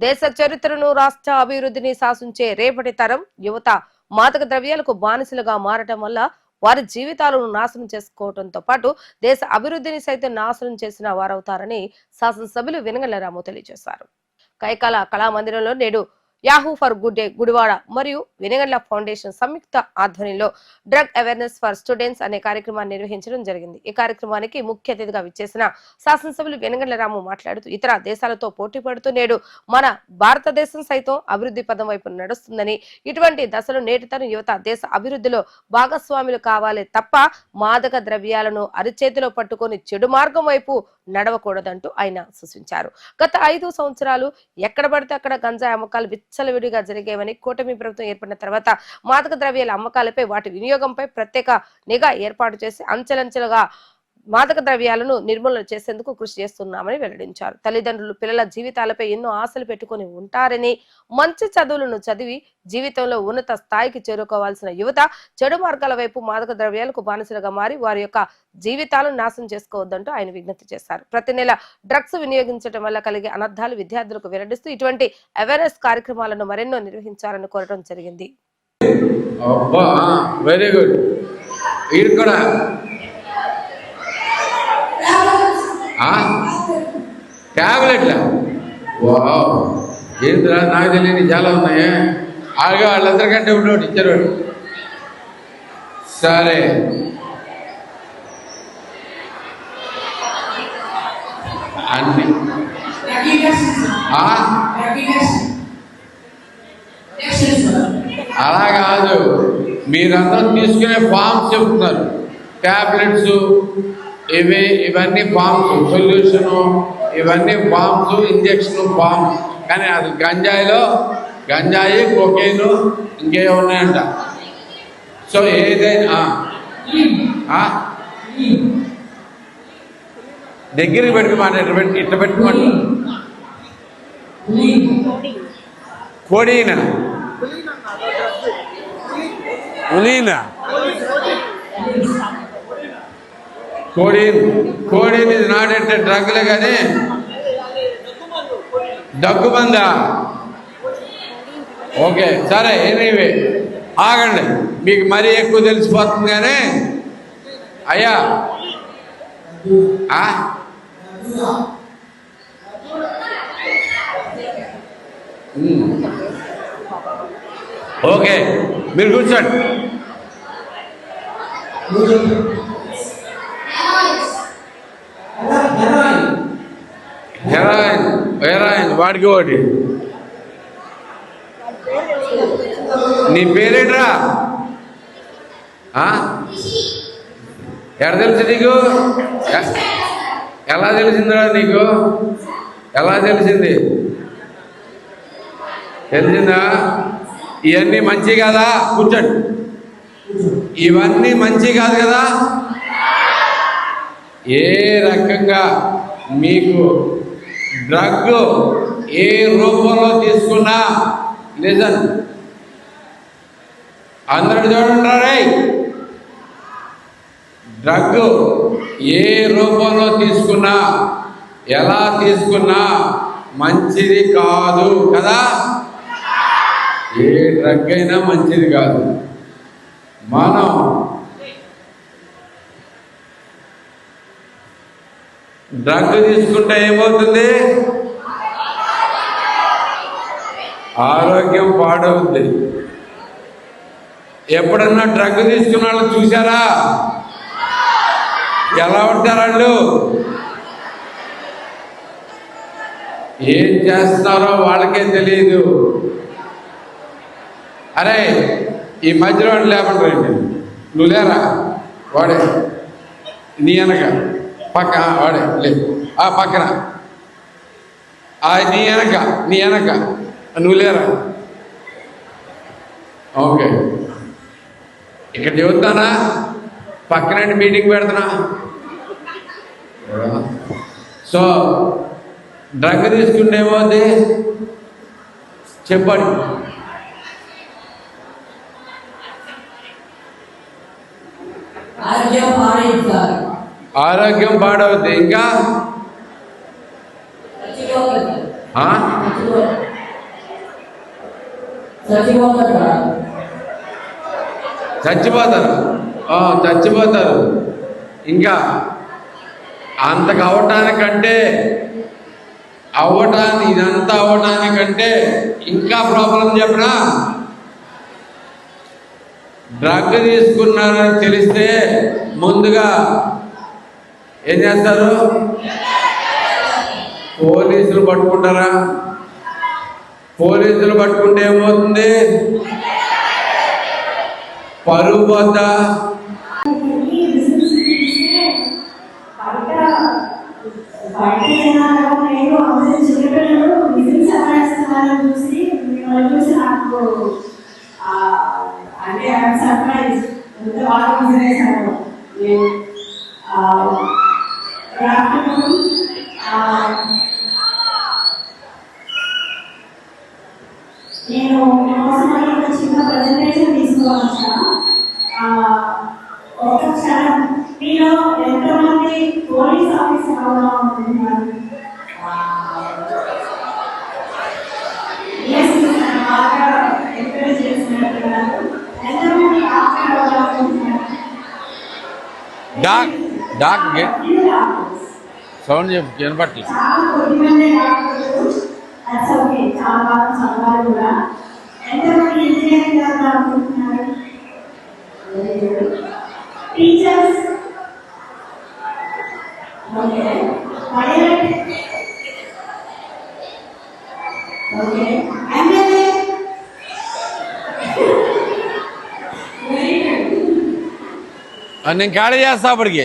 దేశ చరిత్రను రాష్ట్ర అభివృద్ధిని శాసించే రేపటి తరం యువత మాదక ద్రవ్యాలకు బానిసలుగా మారటం వల్ల వారి జీవితాలను నాశనం చేసుకోవడంతో పాటు దేశ అభివృద్ధిని సైతం నాశనం చేసిన వారవుతారని శాసనసభ్యులు వెనగల రాము తెలియజేశారు. కైకాల కళామందిరంలో నేడు Yahoo for good day Gudivada మరియు వెనగండ్ల ఫౌండేషన్ సంయుక్త ఆధ్వర్యంలో డ్రగ్ అవేర్నెస్ ఫర్ స్టూడెంట్స్ అనే కార్యక్రమాన్ని నిర్వహించడం జరిగింది. ఈ కార్యక్రమానికి ముఖ్య అతిథిగా విచ్చేసిన శాసనసభ్యులు వెనగండ్ల రాము మాట్లాడుతూ ఇతర దేశాలతో పోటీ పడుతూ నేడు మన భారతదేశం సైతం అభివృద్ధి పదం వైపు నడుస్తుందని ఇటువంటి దశలో నేటి యువత దేశ అభివృద్ధిలో భాగస్వాములు కావాలి తప్ప మాదక ద్రవ్యాలను అరిచేతిలో పట్టుకొని చెడు మార్గం వైపు నడవకూడదంటూ ఆయన సూచించారు. గత ఐదు సంవత్సరాలు ఎక్కడ పడితే అక్కడ గంజాయి అమ్మకాలు విచ్చలవిడిగా జరిగేవని కూటమి ప్రభుత్వం ఏర్పడిన తర్వాత మాదక ద్రవ్యాల అమ్మకాలపై వాటి వినియోగంపై ప్రత్యేక నిఘా ఏర్పాటు చేసి అంచెలంచెలుగా మాదక ద్రవ్యాలను నిర్మూలన చేసేందుకు కృషి చేస్తున్నామని వెల్లడించారు. తల్లిదండ్రులు పిల్లల జీవితాలపై ఎన్నో ఆశలు పెట్టుకొని ఉంటారని మంచి చదువులను చదివి జీవితంలో ఉన్నత స్థాయికి చేరుకోవాల్సిన యువత చెడు మార్గాల వైపు మాదక ద్రవ్యాలకు బానిసలుగా మారి వారి యొక్క జీవితాలను నాశనం చేసుకోవద్దంటూ ఆయన విజ్ఞప్తి చేశారు. ప్రతి నెల డ్రగ్స్ వినియోగించడం వల్ల కలిగే అనర్థాలు విద్యార్థులకు వెల్లడిస్తూ ఇటువంటి అవేర్నెస్ కార్యక్రమాలను మరెన్నో నిర్వహించాలని కోరడం జరిగింది. వెరీ గుడ్ వీడు కూడా ట్యాబ్లెట్లా వావ్. ఏంద్రా నాకు తెలియని చాలా ఉన్నాయి? అలాగే వాళ్ళందరికంటే ఉండేవాడు ఇచ్చారు సరే. అన్ని. అలా కాదు. మీరందరూ తీసుకునే ఫామ్స్ చెప్తున్నారు. ట్యాబ్లెట్స్ ఇవి ఇవన్నీ ఫామ్స్ సొల్యూషను ఇవన్నీ ఫామ్స్ ఇంజక్షన్ ఫామ్స్ కానీ అది గంజాయిలో గంజాయి కొకేను ఇంకేమో ఉన్నాయంట. సో ఏదైనా? దగ్గరికి పెట్టుకోమాట ఇట్లా పెట్టి ఇట్లా పెట్టుకోమాట కోడీనా? ఉలీనా కోడీన్ కోడీన్ ఇది నాడంటే డ్రగ్లే కానీ దగ్గుమందా ఓకే సరే ఎనీవే ఆగండి. మీకు మరీ ఎక్కువ తెలిసిపోతుంది కానీ అయ్యా ఓకే మీరు కూర్చోండి. వాడికి ఒకటి. నీ పేరేంట్రా? ఎక్కడ తెలుసు నీకు? ఎలా తెలిసిందిరా నీకు? ఎలా తెలిసింది? తెలిసిందా? ఇవన్నీ మంచి కాదా? కూర్చోండి. ఇవన్నీ మంచి కాదు కదా? ఏ రకంగా మీకు డ్రగ్ ఏ రూపంలో తీసుకున్నా నిజం అందరూ చూడండి డ్రగ్ ఏ రూపంలో తీసుకున్నా ఎలా తీసుకున్నా మంచిది కాదు కదా? ఏ డ్రగ్ అయినా మంచిది కాదు. మనం డ్రగ్ తీసుకుంటే ఏమవుతుంది? ఆరోగ్యం పాడవుద్ది. ఎప్పుడన్నా డ్రగ్ తీసుకున్న వాళ్ళు చూసారా ఎలా ఉంటారు వాళ్ళు? ఏం చేస్తున్నారో వాళ్ళకే తెలియదు. అరే ఈ మధ్యలో వాడు లేకుండా రండి. నువ్వు లేరా? వాడే. నీ అనగా పక్క వాడే లే. ఆ పక్కన. ఆ నీ వెనక నీ వెనక. నువ్వు లేరా? ఓకే. ఇక్కడ చెబుతానా? పక్కనండి మీటింగ్ పెడుతున్నా సో డ్రగ్ తీసుకుంటే ఏమవుతుంది చెప్పండి ఆరోగ్యం పాడైపోతారు ఆరోగ్యం పాడవుతుంది ఇంకా? చచ్చిపోతారు. చచ్చిపోతారు. ఇంకా? అంతకు అవటానికంటే అవ్వటానికి ఇదంతా అవ్వటానికంటే ఇంకా ప్రాబ్లం చెప్పనా? డ్రగ్ తీసుకున్నారని తెలిస్తే ముందుగా ఏం చేస్తారు? పోలీసులు పట్టుకుంటారా? పోలీసులు పట్టుకుంటే ఏమవుతుంది? పరువు పోద్దా రాత్రి నేను మీకోసం ఒక చిన్న ప్రజెంటేషన్ తీసుకోవచ్చా ఒక క్షణం మీలో ఎంతమంది పోలీస్ ఆఫీసర్ అవ్వాలనుకుంటున్నారు Yes, sir. బాగా ఎంకరేజ్ చేసినట్టున్నారు ఎంతమంది డాక్టర్ అవ్వాలనుకుంటున్నారు డాక్ డాక్ గే- ఇది డాక్టర్స్. సౌండ్ వినపట్లే టీచర్స్ ఓకే. ఓకే ఎమ్మెల్యే నేను ఖాళీ చేస్తా అప్పటికి.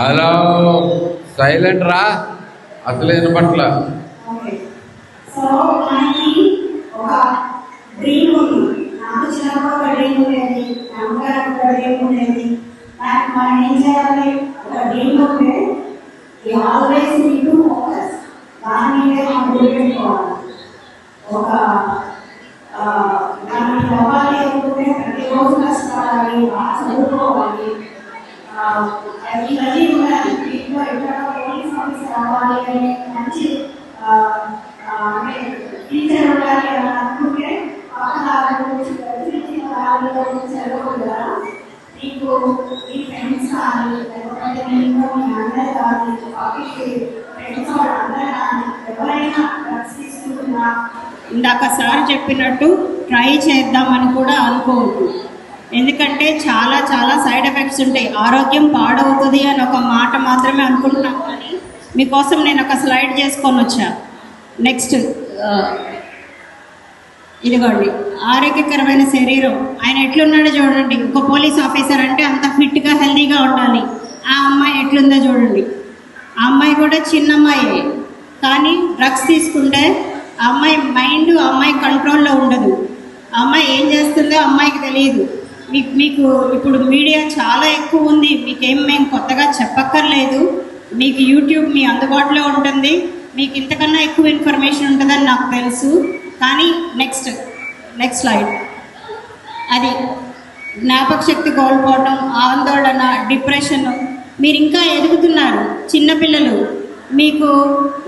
హలో. మీదే రా. గుర్తుపెట్టుకోవాలి ఒక ఆ, దానికి అవ్వాలి అనుకుంటే ప్రతిరోజు కష్టపడాలి బాగా చదువుకోవాలి. ప్రతి ఇవన్నీ ఎక్కడ పోలీస్ ఆఫీసర్ అవ్వాలి అనే మంచి టీచర్ ఉండాలి అని అనుకుంటే మీ ఫ్రెండ్స్ కానీ లేకపోతే మీ కానీ ఫ్రెండ్స్ కానీ ఎవరైనా డ్రగ్స్ తీసుకుంటున్నా ఇందాక సార్ చెప్పినట్టు ట్రై చేద్దామని కూడా అనుకోవద్దు. ఎందుకంటే చాలా చాలా సైడ్ ఎఫెక్ట్స్ ఉంటాయి. ఆరోగ్యం పాడవుతుంది అని ఒక మాట మాత్రమే అనుకుంటున్నాం కానీ మీకోసం నేను ఒక స్లైడ్ చేసుకొని వచ్చా. నెక్స్ట్ ఇదిగోండి. ఆరోగ్యకరమైన శరీరం. ఆయన ఎట్లున్నాడో చూడండి. ఒక పోలీస్ ఆఫీసర్ అంటే అంత ఫిట్గా హెల్దీగా ఉండాలి. ఆ అమ్మాయి ఎట్లుందో చూడండి. ఆ అమ్మాయి కూడా చిన్న అమ్మాయే. కానీ డ్రగ్స్ తీసుకుంటే ఆ అమ్మాయి మైండ్ ఆ అమ్మాయి కంట్రోల్లో ఉండదు. ఆ అమ్మాయి ఏం చేస్తుందో అమ్మాయికి తెలియదు. మీకు మీకు ఇప్పుడు మీడియా చాలా ఎక్కువ ఉంది. మీకేం మేము కొత్తగా చెప్పక్కర్లేదు. మీకు యూట్యూబ్ మీ అందుబాటులో ఉంటుంది. మీకు ఇంతకన్నా ఎక్కువ ఇన్ఫర్మేషన్ ఉంటుందని నాకు తెలుసు. కానీ నెక్స్ట్ నెక్స్ట్ స్లైడ్. అది జ్ఞాపక శక్తి కోల్పోవడం ఆందోళన డిప్రెషన్. మీరు ఇంకా ఎదుగుతున్నారు చిన్నపిల్లలు మీకు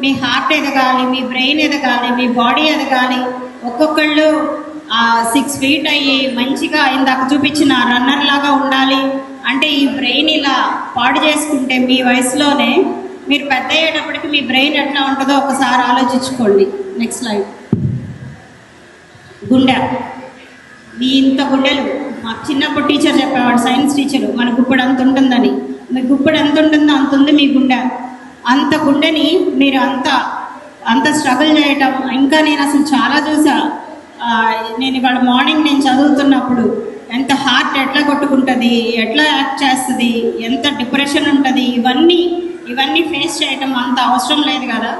మీ హార్ట్ ఎదగాలి మీ బ్రెయిన్ ఎదగాలి మీ బాడీ ఎదగాలి. ఒక్కొక్కళ్ళు సిక్స్ ఫీట్ అయ్యి మంచిగా ఇందాక చూపించిన రన్నర్ లాగా ఉండాలి అంటే ఈ బ్రెయిన్ ఇలా పాడు చేసుకుంటే మీ వయసులోనే మీరు పెద్ద అయ్యేటప్పటికి మీ బ్రెయిన్ ఎట్లా ఉంటుందో ఒకసారి ఆలోచించుకోండి. నెక్స్ట్ లైఫ్ గుండె. మీ ఇంత గుండెలు. మాకు చిన్నప్పుడు టీచర్ చెప్పేవాడు సైన్స్ టీచరు మన గుప్పుడు అంత ఉంటుందని. మీ గుప్పుడు ఎంత ఉంటుందో అంత ఉంది మీ గుండె. అంత గుండెని మీరు అంత అంత స్ట్రగుల్ చేయటం. ఇంకా నేను అసలు చాలా చూసా. నేను ఇవాళ మార్నింగ్ నేను చదువుతున్నప్పుడు ఎంత హార్ట్ ఎట్లా కొట్టుకుంటుంది ఎట్లా యాక్ట్ చేస్తుంది ఎంత డిప్రెషన్ ఉంటుంది ఇవన్నీ ఇవన్నీ ఫేస్ చేయటం అంత అవసరం లేదు కదా.